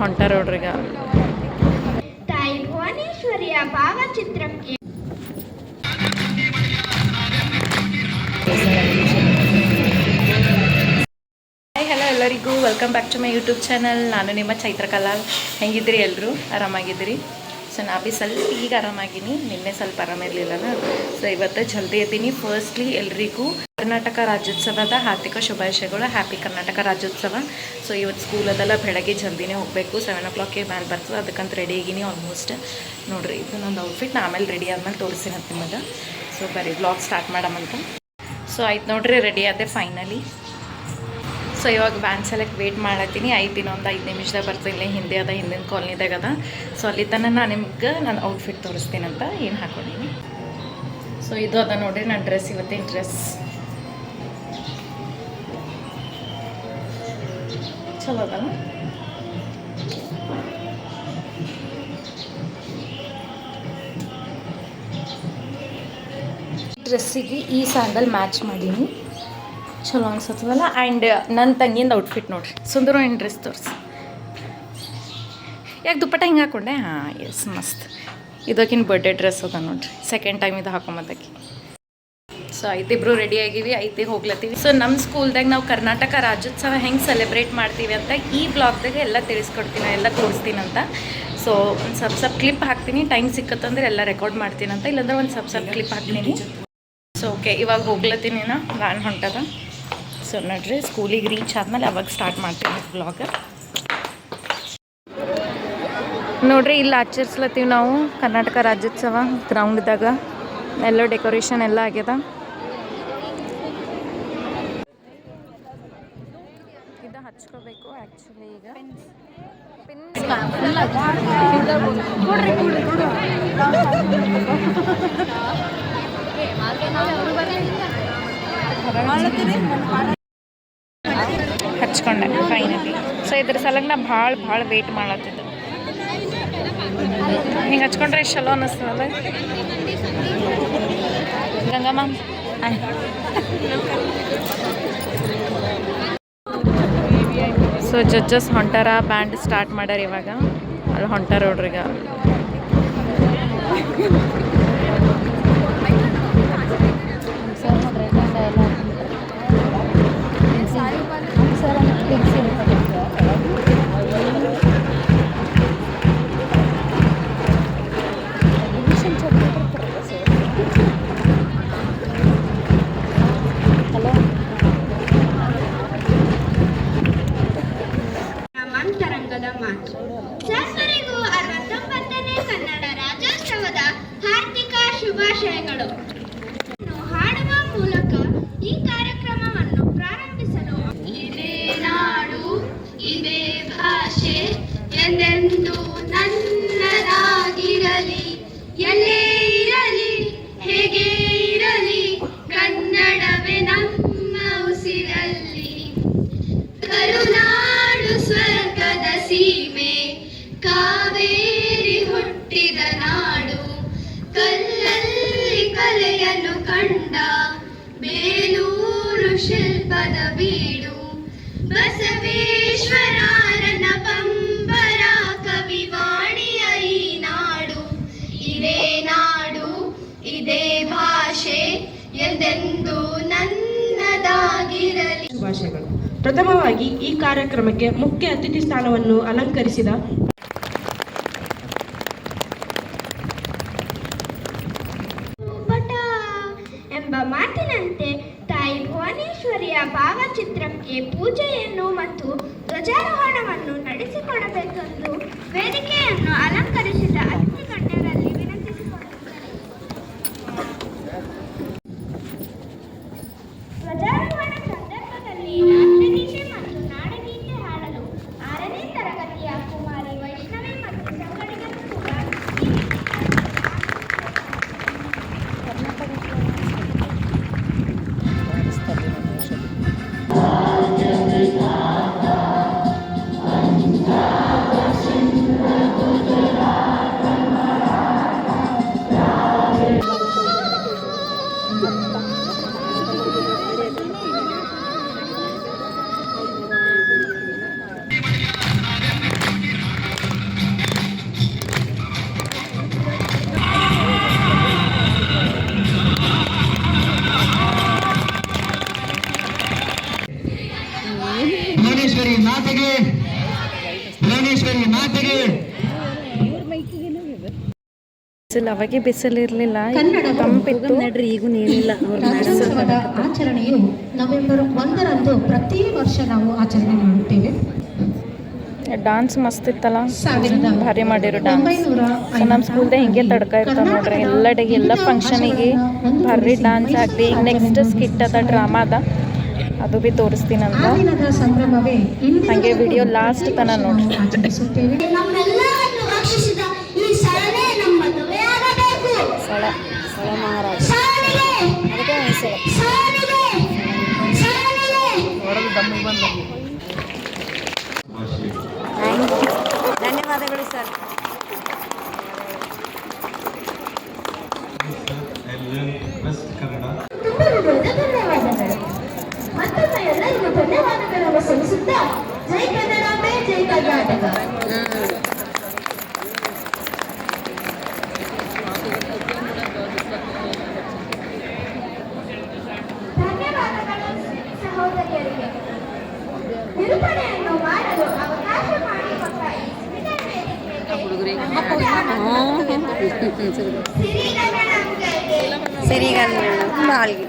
ಹೊಂಟಾರ ನೋಡ್ರಿ ಈಗ. ತಾಯಿ ಭುವನೇಶ್ವರಿಯ ಭಾವಚಿತ್ರಕ್ಕೆ ಹಲೋ ಎಲ್ಲರಿಗೂ. Welcome back to my YouTube channel ನಾನು ನಿಮ್ಮ ಚೈತ್ರ ಕಲಾಲ್. ಹೆಂಗಿದ್ದೀರಿ ಎಲ್ಲರೂ ಆರಾಮಾಗಿದ್ದೀರಿ? ಸೊ ನಾ ಬಿ ಸ್ವಲ್ಪ ಈಗ ಆರಾಮಾಗಿನಿ. ನಿನ್ನೆ ಸ್ವಲ್ಪ ಆರಾಮಿರ್ಲಿಲ್ಲನ ಸೊ ಇವತ್ತು ಜಲ್ದಿ ಇದ್ದೀನಿ ಫಸ್ಟ್ಲಿ ಎಲ್ರಿಗೂ ಕರ್ನಾಟಕ ರಾಜ್ಯೋತ್ಸವದ ಹಾರ್ದಿಕ ಶುಭಾಶಯಗಳು. ಹ್ಯಾಪಿ ಕರ್ನಾಟಕ ರಾಜ್ಯೋತ್ಸವ. ಸೊ ಇವತ್ತು ಸ್ಕೂಲ್ ಅದೆಲ್ಲ ಬೆಳಗ್ಗೆ ಜಲ್ದಿನೇ ಹೋಗಬೇಕು. ಸೆವೆನ್ ಓ ಕ್ಲಾಕ್ಗೆ ವ್ಯಾನ್ ಬರ್ತದೆ. ಅದಕ್ಕಂತ ರೆಡಿ ಆಗಿನಿ ಆಲ್ಮೋಸ್ಟ್ ನೋಡಿರಿ ಇದು ನಂದು ಔಟ್ಫಿಟ್ ನಾ ಆಮೇಲೆ ರೆಡಿ ಆದ್ಮೇಲೆ ತೋರಿಸ್ತೀನಿ ಅಂತ ನಿಮಗೆ ಸೊ ಬರೀ ಬ್ಲಾಗ್ ಸ್ಟಾರ್ಟ್ ಮಾಡಮಂತ. ಸೊ ಆಯ್ತು ನೋಡಿರಿ ರೆಡಿ ಆದೆ ಫೈನಲಿ ಸೊ ಇವಾಗ ವ್ಯಾನ್ ಸೆಲೆಕ್ಟ್ ವೇಟ್ ಮಾಡತ್ತೀನಿ. ಐದು ಇನ್ನೊಂದು ಐದು ನಿಮಿಷದಾಗ ಬರ್ತೀನಿ. ಹಿಂದೆ ಅದ, ಹಿಂದಿನ ಕಾಲನಿದಾಗ ಅದ. ಸೊ ಅಲ್ಲಿ ತನಕ ನಾನು ನಿಮ್ಗೆ ನಾನು ಔಟ್ಫಿಟ್ ತೋರಿಸ್ತೀನಂತ ಏನು ಹಾಕೊಂಡಿನಿ. ಸೊ ಇದು ಅದ ನೋಡಿರಿ ನನ್ನ ಡ್ರೆಸ್ ಇವತ್ತಿನ ಡ್ರೆಸ್ ಚಲೋ ಅದ ಡ್ರೆಸ್ಸಿಗೆ ಈ ಸ್ಯಾಂಡಲ್ ಮ್ಯಾಚ್ ಮಾಡೀನಿ. ಚಲೋ ಅನ್ಸತ್ತದಲ್ಲ ಆ್ಯಂಡ್ ನನ್ನ ತಂಗಿಯಿಂದ ಔಟ್ಫಿಟ್ ನೋಡ್ರಿ. ಸುಂದರ ಏನು ಡ್ರೆಸ್ ತೋರಿಸಿ. ಯಾಕೆ ದುಪ್ಪಟ್ಟ ಹಿಂಗೆ ಹಾಕೊಂಡೆ? ಹಾಂ ಎಸ್ ಮಸ್ತ್. ಇದಕ್ಕಿನ ಬರ್ಡೇ ಡ್ರೆಸ್ ಅದ ನೋಡ್ರಿ. ಸೆಕೆಂಡ್ ಟೈಮ್ ಇದು ಹಾಕೊಂಬದಕ್ಕೆ. ಸೊ ಐತಿ ಇಬ್ರು ರೆಡಿ ಆಗಿವಿ ಐತಿ ಹೋಗ್ಲತ್ತೀವಿ. ಸೊ ನಮ್ಮ ಸ್ಕೂಲ್ದಾಗ ನಾವು ಕರ್ನಾಟಕ ರಾಜ್ಯೋತ್ಸವ ಹೆಂಗೆ ಸೆಲೆಬ್ರೇಟ್ ಮಾಡ್ತೀವಿ ಅಂತ ಈ ಬ್ಲಾಗ್ದಾಗ ಎಲ್ಲ ತಿಳಿಸ್ಕೊಡ್ತೀನಿ, ಎಲ್ಲ ತೋರಿಸ್ತೀನಿ ಅಂತ. ಸೊ ಒಂದು ಸಬ್ ಸಬ್ ಕ್ಲಿಪ್ ಹಾಕ್ತೀನಿ. ಟೈಮ್ ಸಿಕ್ಕತ್ತಂದ್ರೆ ಎಲ್ಲ ರೆಕಾರ್ಡ್ ಮಾಡ್ತೀನಿ ಅಂತ. ಇಲ್ಲಾಂದ್ರೆ ಒಂದು ಸಬ್ ಸಬ್ ಕ್ಲಿಪ್ ಹಾಕ್ತೀನಿ. ಸೊ ಓಕೆ ಇವಾಗ ಹೋಗ್ಲತ್ತೀನಿ ನಾನು ಹೊಂಟದ. ಸೊ ನೋಡ್ರಿ ಸ್ಕೂಲಿಗೆ ರೀಚ್ ಆದಮೇಲೆ ಅವಾಗ ಸ್ಟಾರ್ಟ್ ಮಾಡ್ತೀವಿ ಬ್ಲಾಗ್ ನೋಡ್ರಿ ಇಲ್ಲಿ ಆಚರಿಸ್ಲತ್ತೀವಿ ನಾವು ಕರ್ನಾಟಕ ರಾಜ್ಯೋತ್ಸವ ಗ್ರೌಂಡ್ದಾಗ ಎಲ್ಲ ಡೆಕೋರೇಷನ್ ಎಲ್ಲ ಆಗ್ಯದ. ಇದು ಹಚ್ಕೋಬೇಕು ಆ್ಯಕ್ಚುಲಿ ಈಗ. ಹಚ್ಕೊಂಡೆ ಫೈನಲಿ ಸೊ ಇದ್ರ ಸಲಗ ನಾ ಭಾಳ ಭಾಳ ವೆಯ್ಟ್ ಮಾಡತ್ತಿದ್ದೆ. ಹಿಂಗೆ ಹಚ್ಕೊಂಡ್ರೆ ಎಷ್ಟು ಚಲೋ ಅನ್ನಿಸ್ತದಲ್ಲ ಗಂಗಮ್ಮ ಸೊ ಜಡ್ಜಸ್ ಹೊಂಟಾರ ಬ್ಯಾಂಡ್ ಸ್ಟಾರ್ಟ್ ಮಾಡ್ಯಾರ ಇವಾಗ. ಅಲ್ಲಿ ಹೊಂಟಾರ ನೋಡ್ರಿ ಈಗ and then ಶುಭಾಶಯಗಳು. ಪ್ರಥಮವಾಗಿ ಈ ಕಾರ್ಯಕ್ರಮಕ್ಕೆ ಮುಖ್ಯ ಅತಿಥಿ ಸ್ಥಾನವನ್ನು ಅಲಂಕರಿಸಿದ ಎಂಬ ಮಾತಿನಂತೆ ತಾಯಿ ಭುವನೇಶ್ವರಿಯ ಭಾವಚಿತ್ರಕ್ಕೆ ಪೂಜೆಯನ್ನು ಮತ್ತು ಧ್ವಜಾರೋಹಣವನ್ನು ನಡೆಸಿಕೊಡಬೇಕೆಂದು ವೇದಿಕೆಯನ್ನು ಬಿಸಿಲು ಅವಾಗೆ ಬಿಸಿಲು ಇರಲಿಲ್ಲ ಕನ್ನಡದ ತಂಪಿತ್ತು ರಾಜ್ಯೋತ್ಸವದ ಆಚರಣೆಯು ನವೆಂಬರ್ ಒಂದರಂದು ಪ್ರತಿ ವರ್ಷ ನಾವು ಆಚರಣೆ ಮಾಡುತ್ತೇವೆ. ಡಾನ್ಸ್ ಮಸ್ತ್ ಇತ್ತಲ್ಲ? ಭಾರಿ ಮಾಡಿರೋ ಡಾನ್ಸ್ ನಮ್ಮ ಸ್ಕೂಲ್ದಾಗ ಹಿಂಗೆ ತಡ್ಕ ಇರ್ತಾವ ನೋಡ್ರಿ. ಎಲ್ಲಡೆಗೆ ಎಲ್ಲ ಫಂಕ್ಷನಿಗೆ ಭಾರಿ ಡಾನ್ಸ್ ಆಗಲಿ. ಈಗ ನೆಕ್ಸ್ಟ್ ಸ್ಕಿಟ್ ಅದ ಡ್ರಾಮಾ ಅದ. ಅದು ಬಿ ತೋರಿಸ್ತೀನಂತ ಹಾಗೆ ವಿಡಿಯೋ ಲಾಸ್ಟ್ ತನ ನೋಡ್ರಿ. ಮದುವೆಯಾಗಬೇಕು ಸಾಲಿಗೆ ಸಾಲಿಗೆ ಸಾಲಿಗೆ ಧನ್ಯವಾದಗಳು ಸರ್ ಕನ್ನಡ ತುಂಬ ಧನ್ಯವಾದಗಳು ಮತ್ತೊಮ್ಮೆ ಎಲ್ಲರಿಗೂ ಧನ್ಯವಾದಗಳನ್ನು ಸಲ್ಲಿಸುತ್ತಾ ಜೈ ಕನ್ನಡಾಂಬೆ ಜೈ ಕರ್ನಾಟಕ. ವೇದಿಕೆಗೆ ಸಿರಿಗನ್ನಡಂಗೆ ಸಿರಿಗನ್ನಡ ಬಾಳ್ಗೆ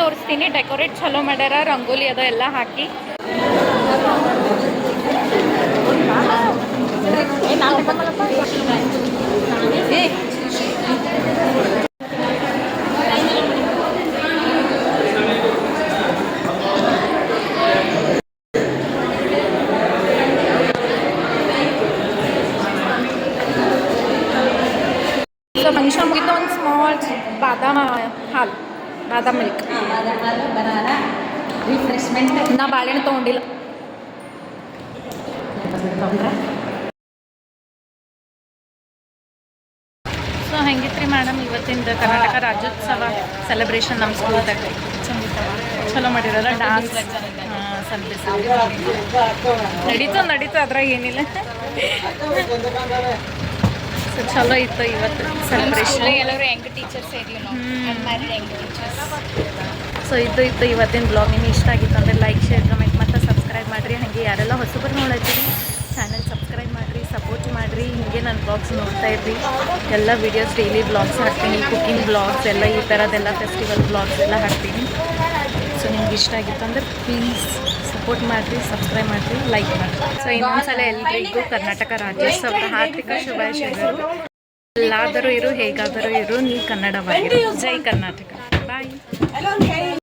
ತೋರಿಸ್ತೀನಿ. ಡೆಕೋರೇಟ್ ಚಲೋ ಮಾಡ್ಯಾರ ರಂಗೋಲಿ ಅದ ಎಲ್ಲ ಹಾಕಿ. ಸೊ ಮುಗಿದು ಒಂದು ಸ್ಮಾಲ್ ಬಾದಾಮ ಹಾಲು. ಬಾದಾಮ್ ಮಿಲ್ಕ್ ನಾ ಬಾಳೆಹಣ್ಣು ತೊಗೊಂಡಿಲ್ಲ. ಸೊ ಹೆಂಗಿತ್ರಿ ಮೇಡಮ್ ಇವತ್ತಿಂದ ಕರ್ನಾಟಕ ರಾಜ್ಯೋತ್ಸವ ಸೆಲೆಬ್ರೇಷನ್ ನಮ್ಮ ಸ್ಕೂಲ್ದಾಗ ಚಲೋ ಮಾಡಿರಲ್ಲ ಡಾನ್ಸ್ ನಡೀತು ನಡೀತು ಅದ್ರಾಗ ಏನಿಲ್ಲ. ಸೊ ಚಲೋ ಇತ್ತು ಇವತ್ತು ಸೆಲೆಬ್ರೇಷನ್ ಎಲ್ಲರೂ ಹೆಂಗ್ ಟೀಚರ್ಸ್ ಇದೀವಿ ನಾವು ಸೊ ಇದು ಇತ್ತು ಇವತ್ತಿನ ಬ್ಲಾಗ್ ನಿಮಗೆ ಇಷ್ಟ ಆಗಿತ್ತು ಅಂದರೆ ಲೈಕ್ ಶೇರ್ ಕಮೆಂಟ್ ಮತ್ತು ಸಬ್ಸ್ಕ್ರೈಬ್ ಮಾಡಿರಿ. ಹಾಗೆ ಯಾರೆಲ್ಲ ಹೊಸಬರು ನೋಡತ್ತೀರಿ ಚಾನಲ್ ಸಬ್ಸ್ಕ್ರೈಬ್ ಮಾಡಿರಿ ಸಪೋರ್ಟ್ ಮಾಡಿರಿ. ಹೀಗೆ ನನ್ನ ಬ್ಲಾಗ್ಸ್ ನೋಡ್ತಾ ಇರ್ರಿ. ಎಲ್ಲ ವೀಡಿಯೋಸ್ ಡೈಲಿ ಬ್ಲಾಗ್ಸ್ ಹಾಕ್ತೀನಿ ಕುಕಿಂಗ್ ಬ್ಲಾಗ್ಸ್ ಎಲ್ಲ, ಈ ಥರದ್ದೆಲ್ಲ ಫೆಸ್ಟಿವಲ್ ಬ್ಲಾಗ್ಸ್ ಎಲ್ಲ ಹಾಕ್ತೀನಿ. ಸೊ ನಿಮ್ಗೆ ಇಷ್ಟ ಆಗಿತ್ತು ಅಂದರೆ ಪ್ಲೀಸ್ ಸಪೋರ್ಟ್ ಮಾಡಿರಿ ಸಬ್ಸ್ಕ್ರೈಬ್ ಮಾಡಿರಿ ಲೈಕ್ ಮಾಡಿರಿ. ಸೊ ಇನ್ನೊಂದ್ಸಲ ಎಲ್ರಿಗೂ ಕರ್ನಾಟಕ ರಾಜ್ಯೋತ್ಸವದ ಹಾರ್ದಿಕ ಶುಭಾಶಯಗಳು. ಎಲ್ಲಾದರೂ ಇರು, ಹೇಗಾದರೂ ಇರು, ನೀ ಕನ್ನಡವಾಗಿರು. ಜೈ ಕರ್ನಾಟಕ.